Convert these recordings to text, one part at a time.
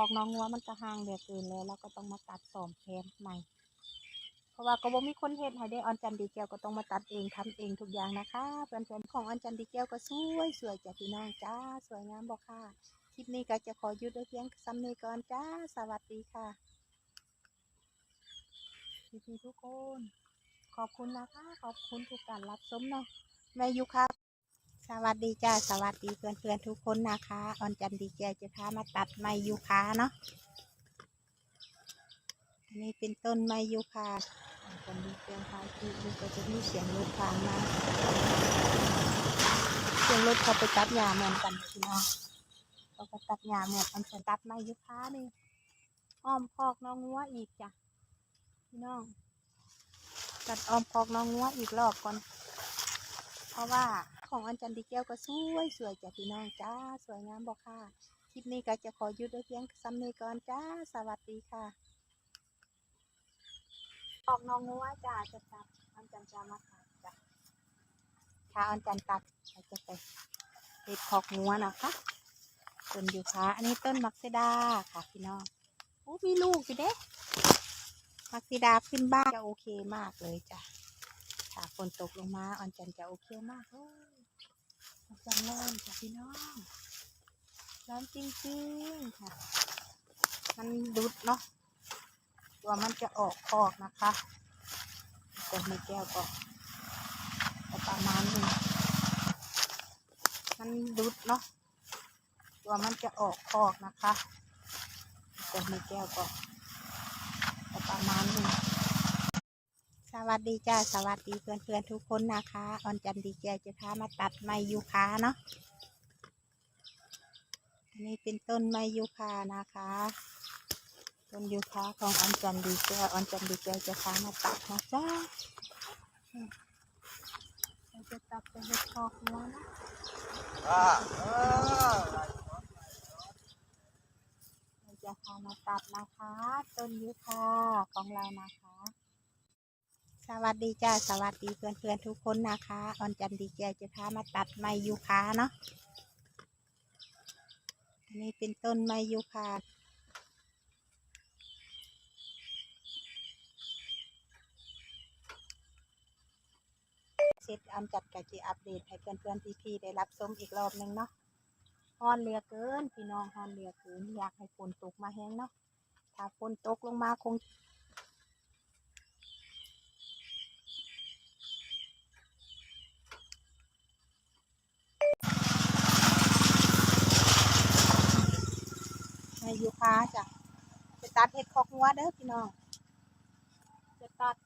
ขอกน้องงัวมันก็ห่างเหลือเกินแล้วเราก็ต้องมาตัดสอมแขนใหม่ เพราะว่าก็บ่มีคนเฮ็ดให้ได้ออนจันดีแก้วก็ต้องมาตัดเองทำเองทุกอย่างนะคะเพื่อนๆของออนจันดีแก้วก็สวยสวยจ้ะพี่น้องจ้าสวยงามบอกค่ะคลิปนี้ก็จะขอหยุดด้วยเพียงซ้ำนี้ก่อนจ้าสวัสดีค่ะพี่ๆทุกคน ขอบคุณนะคะ ขอบคุณทุกการรับชมเนาะแม่ยุค่ะ สวัสดีจ้าสวัสดีเพื่อนๆทุกคนนะคะออนจันดีแกจะพามาตัดไมยูคาเนาะอันนี้เป็นต้นไมยูคาคนดีเพียงพายคือดูก็จะมีเสียงรถผ่านมาเสียงรถเขาไปตัดหญ้าเหมือนกันพี่น้องเขาก็ตัดหญ้าเหมือนกันจะตัดไมยูคานี่อ้อมคอกน้องงัวอีกจ้ะพี่น้องตัดอ้อมคอกน้องงัวอีกรอบก่อน เพราะว่า ของอันจันดีแก้วก็สวยสวยจ้ะพี่น้องจ้าสวยงามบอกค่ะคลิปนี้ก็จะขอหยุดด้วยเพียงซ้ำนี้ก่อนจ้าสวัสดีค่ะออกน้องงัวจ้าจะตัดอันจันจะมาตัดจ้ะค่ะอันจันตัดจะไปเห็ดขอกงัวนะคะต้นยูคาอันนี้ต้นมักเซดาค่ะพี่น้องโอ้มีลูกอยู่เด้มักซิดาขึ้นบ้านจะโอเคมากเลยจ้ะ ถ้าฝนตกลงมาอันจันจะโอเคมากเลยอันจันร้อนจ้ะพี่น้องร้อนจริงๆค่ะ มันดุดเนาะตัวมันจะออกคอกนะคะจะมีแก้วก็ประมาณนึงมันดุดเนาะตัวมันจะออกคอกนะคะจะมีแก้วก็ประมาณนึง สวัสดีจ้าสวัสดีเพื่อนๆทุกคนนะคะออนจันดีแก้วจะพามาตัดไมยูคาเนาะอันนี้เป็นต้นไมยูคานะคะ ต้นยูคาของออนจันดีแก้วออนจันดีแก้วจะพามาตัดนะจ้าเราจะตัดไปเห็ดคอกหัวนะเราจะพามาตัดนะคะ ต้นยูคาของเรานะคะ สวัสดีจ้าสวัสดีเพื่อนๆทุกคนนะคะออนจันดีแกจะพามาตัดไมยูคาเนาะอันนี้เป็นต้นไมยูคาเสร็จอันจัดกะจีอัปเดตให้เพื่อนๆพี่ๆได้รับชมอีกรอบหนึ่งเนาะฮอนเรือเกิน พี่น้องฮอนเรือเกิน อยากให้ฝนตกมาแห้งเนาะถ้าฝนตกลงมาคง ในยูคาจ้ะจะตัดเห็ดคอกงัวเด้อพี่น้อง จะตัด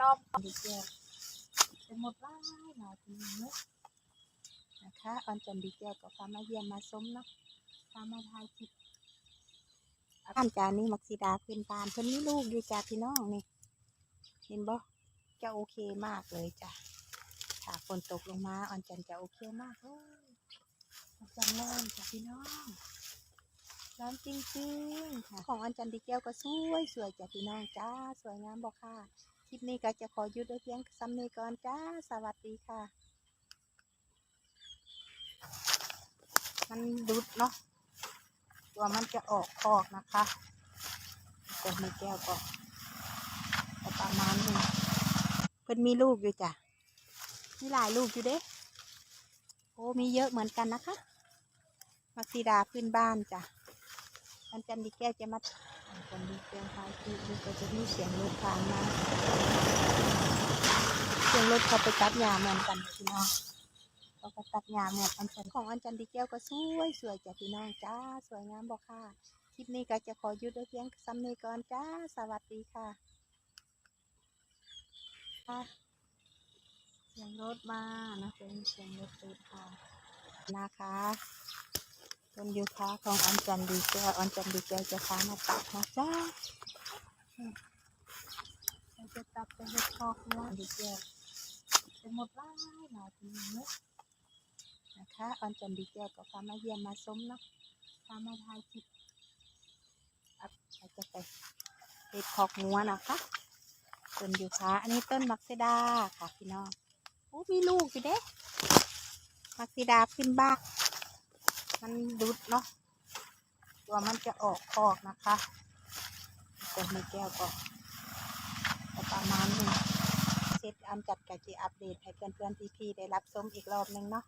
รอบดีเจจะหมดไร่หน่อยทีนี้เนะนะคะออนจันดีเจก็พามาเยี่ยมมาชมเนาะพามาถ่ายคลิปบ้านจานี่มักซิดาขึ้นบานเพิ่นมีลูกอยู่จ้ะพี่น้องนี่ เห็นบ่จะโอเคมากเลยจ้ะถ้าฝนตกลงมาออนจันจะโอเคมากเลยออนจันร้อนจ้ะพี่น้อง ร้านจริงๆค่ะของอันจันดีแก้วก็สวยสวยจ้ะพี่น้องจ้าสวยงามบอกค่ะ คลิปนี้ก็จะขอหยุดด้วยเพียงซ้ำนี้ก่อนจ้าสวัสดีค่ะ มันดุดเนาะตัวมันจะออกคอกนะคะจะมีแก้วก็ประมาณนึงเพิ่นมีลูกอยู่จ้ะมีหลายลูกอยู่เด้โอ้มีเยอะเหมือนกันนะคะมักซีดาพื้นบ้านจ้ะ อันจันดีแก้วจะมาคนดีเพียงพายคือดูก็จะมีเสียงรถผ่านมาเสียงรถเขาไปตัดหญ้าเหมือนกันพี่น้องเขาก็ตัดหญ้าเหมือนอันจันของอันจันดีแก้วก็สวยสวยจ้ะพี่น้องจ้าสวยงามบอกค่ะคลิปนี้ก็จะขอหยุดด้วยเพียงซ้ำนี้ก่อนจ้าสวัสดีค่ะค่ะเสียงรถมานะเป็นเสียงรถติดค่ะนะคะ ต้นยูคาของอันจันดีแก้วอันจันดีแก้วจะพามาตัดนะจ้าจะตัดไปเห็ดคอกหัวดีแก้วจะหมดไร่หน่อยทีนี้นะนะคะอันจันดีแก้วก็พามาเยี่ยมมาชมเนาะพามาถ่ายคลิปอัพจะไปเห็ดคอกงัวนะคะต้นยูคาอันนี้ต้นมักซิดาค่ะพี่น้องโอ้มีลูกอยู่เด้มักซิดาขึ้นบ้าน มันดุดเนาะตัวมันจะออกคอกนะคะต้นมีแก้วก็ประมาณนี้เสร็จอันจัดกะจีอัปเดตให้เพื่อนๆพี่ๆได้รับชมอีกรอบหนึงเนาะ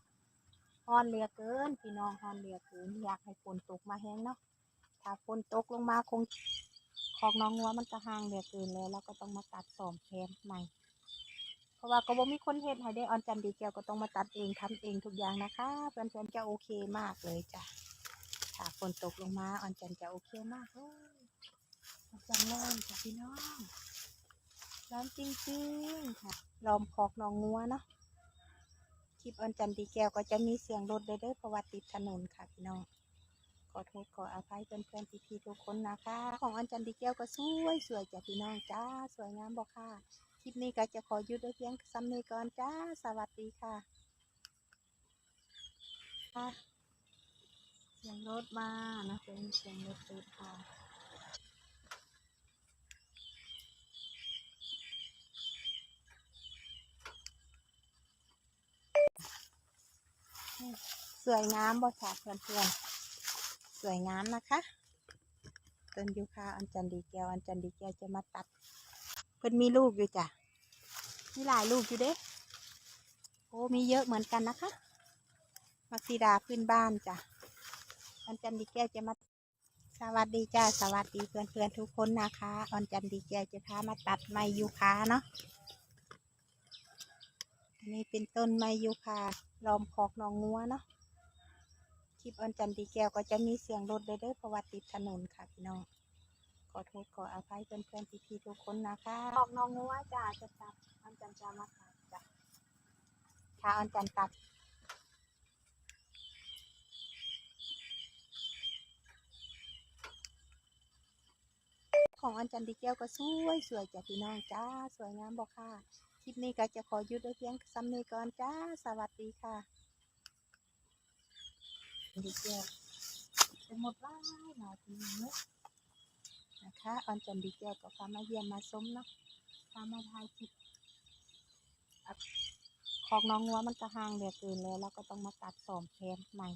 ฮอนเรือเกิน พี่น้องฮอนเรือเกินอยากให้ฝนตกมาแห้งเนาะถ้าฝนตกลงมาคงคอกน้องงัวมันก็ห่างเรือเกินแล้วเราก็ต้องมาตัดสอมแคมใหม่ ราะว่าก็บ่มีคนเฮ็ดให้ได้ออนจันดีแก้วก็ต้องมาตัดเองทำเองทุกอย่างนะคะเพื่อนๆจะโอเคมากเลยจ้ะถ้าฝนตกลงมาออนจันจะโอเคมากเลยออนจันร้อนจ้ะพี่น้องร้อนจริงๆค่ะลอมคอกนองงัวเนาะคลิปออนจันดีแก้วก็จะมีเสียงรถเด้อเพราะว่าติดถนนค่ะพี่น้องขอโทษขออภัยเพื่อนๆพี่ๆทุกคนนะคะ ของออนจันดีแก้วก็สวยสวยจ้ะพี่น้องจ้าสวยงามบอกค่ะ คลิปนี้ก็จะขอหยุดไว้เพียงซ้ำนี้ก่อนจ้า สวัสดีค่ะค่ะเสียงรถมานะเป็นเสียงรถติดค่ะสวยงามบ่ค่ะเพื่อนๆ สวยงามนะคะ ต้นยูคาอันจันดีแก้วอันจันดีแก้วจะมาตัด พิ่นมีลูกอยู่จ้ะมีหลายลูกอยู่เด้ โอ้มีเยอะเหมือนกันนะคะ มักซีดาพื้นบ้านจ้ะออนจันดีแก้วจะมา สวัสดีจ้า สวัสดีเพื่อนเพื่อนทุกคนนะคะออนจันดีแก้วจะพามาตัดไมยูคาเนาะอันนี้เป็นต้นไมยูคาลอมคอกนองงัวเนาะ คลิปออนจันดีแก้วก็จะมีเสียงรถเด้อเพราะว่าติดถนนค่ะพี่น้อง ขอโทษขออภัยเพื่อนๆพี่ๆทุกคนนะคะออกน้องงัวจ้าจะตัดออนจันจะมาขายจ้ะถ้าออนจันตัดของออนจันดีแก้วก็สวยสวยจ้ะพี่น้องจ้าสวยงามบอกค่ะ คลิปนี้ก็จะขอหยุดไว้เพียงซ้ำนี้ก่อนจ้า สวัสดีค่ะดีแก้วเป็นหมดไร่หน่อยทีนี้ นะคะออนจันดีแก้วก็พามาเยี่ยมมาชมเนาะพามาถ่ายคลิปอัดของน้องงัวมันก็ห่างเหลือเกินแล้วเราก็ต้องมาตัดสอมแคมใหม่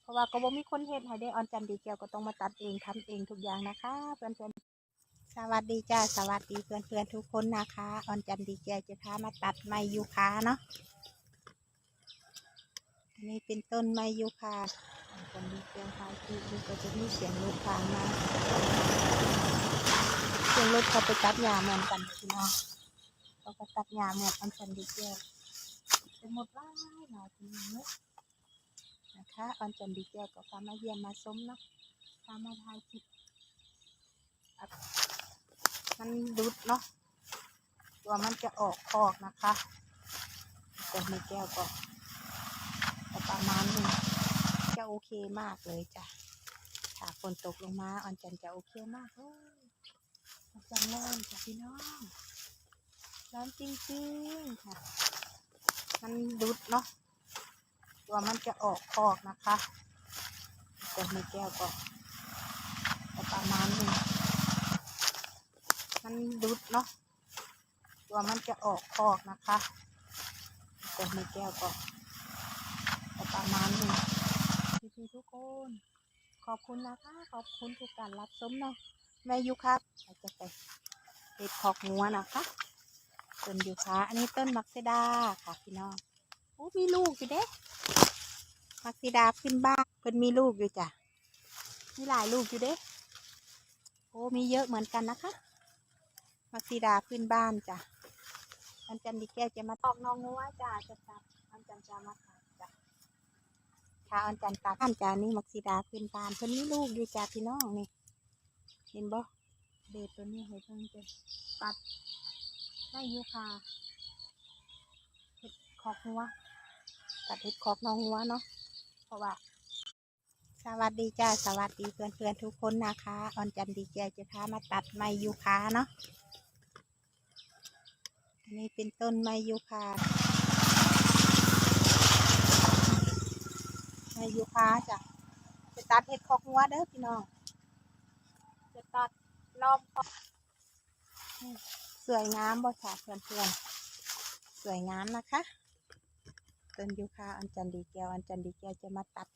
เพราะว่าก็บ่มีคนเฮ็ดให้ได้ออนจันดีแก้วก็ต้องมาตัดเองทำเองทุกอย่างนะคะเพื่อนๆสวัสดีจ้าสวัสดีเพื่อนๆทุกคนนะคะออนจันดีแก้วจะพามาตัดไมยูคาเนาะอันนี้เป็นต้นไมยูคา ออนจันดีแก้วถ่ายคลิปนี่ก็จะมีเสียงรถผ่านมาเสียงรถเขาไปตัดหญ้าเหมือนกันพี่น้องเขาก็ตัดหญ้าเหมือนอันชันดีเกลเป็นหมดไร่หน่อยทีนี้นะคะอันชันดีเกลก็พามาเยี่ยมมาชมเนาะพามาถ่ายคลิปอัดมันดุดเนาะตัวมันจะออกคอกนะคะแต่มีแก้วก็ก็ประมาณนี้ จะโอเคมากเลยจ้ะถ้าฝนตกลงมาอันจันจะโอเคมากเลยจารย์ร้อนจ้ะพี่น้องร้อนจริงๆค่ะ มันดุดเนาะตัวมันจะออกคอกนะคะแต่มีแก้วก็ประมาณนี้มันดุดเนาะตัวมันจะออกคอกนะคะแต่มีแก้วก็ประมาณนี้ พีทุกคน ขอบคุณนะคะ ขอบคุณทุกการรับชมเนาะแม่ยุครับเราจะไปเห็ดขอกงัวนะคะต้นยูคาอันนี้ต้นมักซิดาค่ะพี่น้องโอ้มีลูกอยู่เด้มักซิดาขึ้นบ้านเพิ่นมีลูกอยู่จ้ะมีหลายลูกอยู่เด้โอ้มีเยอะเหมือนกันนะคะมักซิดาขึ้นบ้านจ้ะอันจันดีแก้วจะมาตอกน้องงัวจ้ะจะตัดอันจันจะมาขาย จ้ะถ้าอันจันตัดอันจานนี่มักซิดาขึ้นบ้านเพิ่นมีลูกอยู่จ้ะพี่น้องนี่เห็นบ่เดทตัวนี้ให้เพิ่งจะตัดได้ยูคาเห็ดขอกหัวตัดเห็ดขอกน้องหัวเนาะเพราะว่า สวัสดีจ้าสวัสดีเพื่อนเพื่อนทุกคนนะคะออนจันดีแกจะพามาตัดไมยูคาเนาะอันนี้เป็นต้นไมยูคา ในยูคาจ้ะไปตัดเห็ดคอกงัวเด้อพี่น้องจะตัดรอบสวยงามบ่ค่ะเพื่อนสวยงามนะคะต้นยูคาอันจันดีแก้วอันจันดีแก้วจะมาตัด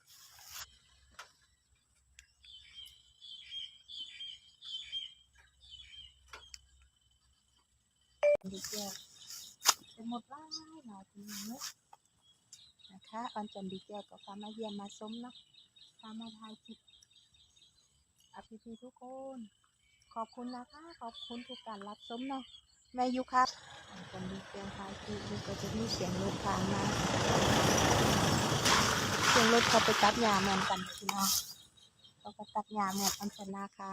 ดีแก้วจะหมดไล่หน่อยทีนึง นะคะออนจันดีเจก็พามาเยี่ยมมาส้มเนาะพามาถ่ายคลิปอาพี่พี่ๆทุกคน ขอบคุณนะคะ ขอบคุณทุกการรับชมเนาะแม่ยุครับออนจันดีเจียวถ่ายคลิปก็จะมีเสียงรถผ่านมาเสียงรถเขาไปตัดหญ้าเหมือนกันพี่น้องเขาก็ตัดหญ้าเหมือนอันชนะคะ